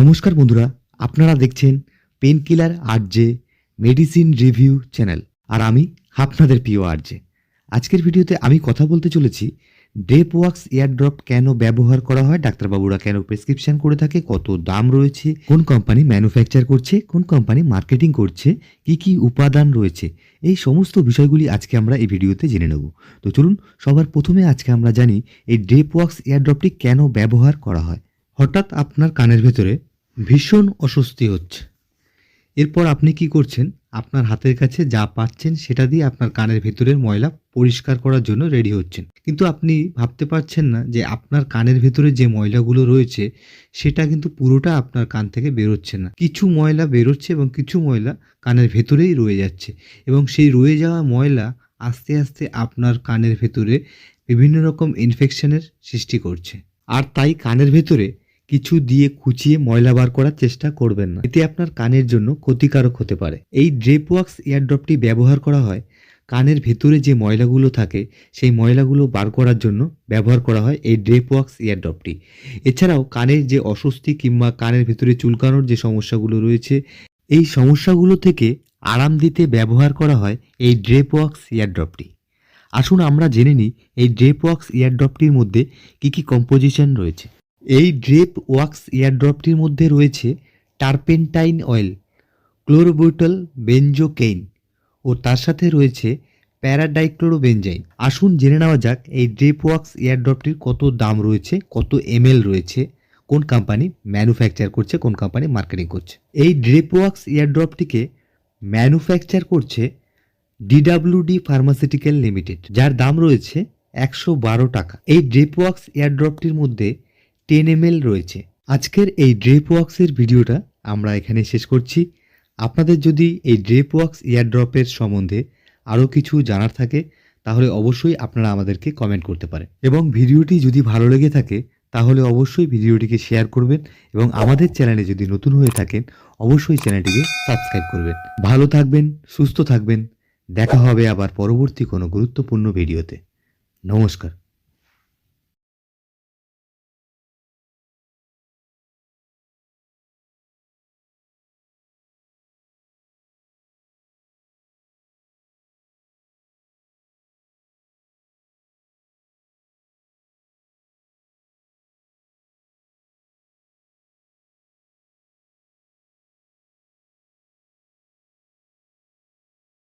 নমস্কার বন্ধুরা, আপনারা দেখছেন pain killer RJ medicine review channel আর আমি আপনাদের প্রিয় আরজে আজকের ভিডিওতে আমি কথা বলতে চলেছি ড্রেপ ওয়াক্স এয়ারড্রপ কেন ব্যবহার করা হয়, ডাক্তারবাবুরা কেন প্রেসক্রিপশন করে থাকে, কত দাম রয়েছে, কোন কোম্পানি ম্যানুফ্যাকচার করছে, কোন কোম্পানি মার্কেটিং করছে, কি কি উপাদান রয়েছে, এই সমস্ত বিষয়গুলি আজকে আমরা এই ভিডিওতে জেনে নেব। তো চলুন, সবার প্রথমে আজকে আমরা জানি এই ড্রেপ ওয়াক্স এয়ারড্রপটি কেন ব্যবহার করা হয়। হঠাৎ আপনার কানের ভেতরে ভীষণ অস্বস্তি হচ্ছে। এরপর আপনি কি করছেন? আপনার হাতের কাছে যা পাচ্ছেন সেটা দিয়ে আপনার কানের ভেতরের ময়লা পরিষ্কার করার জন্য রেডি হচ্ছেন। কিন্তু আপনি ভাবতে পারছেন না যে আপনার কানের ভেতরে যে ময়লাগুলো রয়েছে, সেটা কিন্তু পুরোটা আপনার কান থেকে বেরোচ্ছে না। কিছু ময়লা বেরোচ্ছে এবং কিছু ময়লা কানের ভেতরেই রয়ে যাচ্ছে এবং সেই রয়ে যাওয়া ময়লা আস্তে আস্তে আপনার কানের ভেতরে বিভিন্ন রকম ইনফেকশনের সৃষ্টি করছে। আর তাই কানের ভেতরে কিছু দিয়ে খুঁচিয়ে ময়লা বার করার চেষ্টা করবেন না। এতে আপনার কানের জন্য ক্ষতিকারক হতে পারে। এই ড্রেপ ওয়াক্স এয়ারড্রপটি ব্যবহার করা হয়। কানের ভেতরে যে ময়লাগুলো থাকে, সেই ময়লাগুলো বার করার জন্য ব্যবহার করা হয় এই ড্রেপ ওয়াক্স এয়ারড্রপটি এছাড়াও কানের যে অস্বস্তি কিংবা কানের ভেতরে চুলকানোর যে সমস্যাগুলো রয়েছে, এই সমস্যাগুলো থেকে আরাম দিতে ব্যবহার করা হয় এই ড্রেপ ওয়াক্স এয়ারড্রপটি আসুন আমরা জেনে নিই এই ড্রেপ ওয়াক্স এয়ারড্রপটির মধ্যে কী কী কম্পোজিশন রয়েছে। এই ড্রেপ ওয়াক্স এয়ারড্রপটির মধ্যে রয়েছে টারপেন্টাইন অয়েল ক্লোরোবুটল বেঞ্জোকেইন ও তার সাথে রয়েছে প্যারাডাইক্লোরোবেনজাইন। আসুন জেনে নেওয়া যাক এই ড্রেপ ওয়াক্স এয়ারড্রপটির কত দাম রয়েছে, কত এমএল রয়েছে, কোন কোম্পানি ম্যানুফ্যাকচার করছে, কোন কোম্পানি মার্কেটিং করছে। এই ড্রেপ ওয়াক্স এয়ারড্রপটিকে ম্যানুফ্যাকচার করছে ডিডাব্লিউডি ফার্মাসিউটিক্যাল লিমিটেড, যার দাম রয়েছে একশো বারো টাকা। এই ড্রেপ ওয়াক্স এয়ারড্রপটির মধ্যে টেন এম রয়েছে। আজকের এই ড্রেপ ওয়াক্সের ভিডিওটা আমরা এখানে শেষ করছি। আপনাদের যদি এই ড্রেপ ওয়াক্স এয়ারড্রপের সম্বন্ধে আরও কিছু জানার থাকে, তাহলে অবশ্যই আপনারা আমাদেরকে কমেন্ট করতে পারেন। এবং ভিডিওটি যদি ভালো লেগে থাকে, তাহলে অবশ্যই ভিডিওটিকে শেয়ার করবেন এবং আমাদের চ্যানেলে যদি নতুন হয়ে থাকেন, অবশ্যই চ্যানেলটিকে সাবস্ক্রাইব করবেন। ভালো থাকবেন, সুস্থ থাকবেন। দেখা হবে আবার পরবর্তী কোনো গুরুত্বপূর্ণ ভিডিওতে। নমস্কার।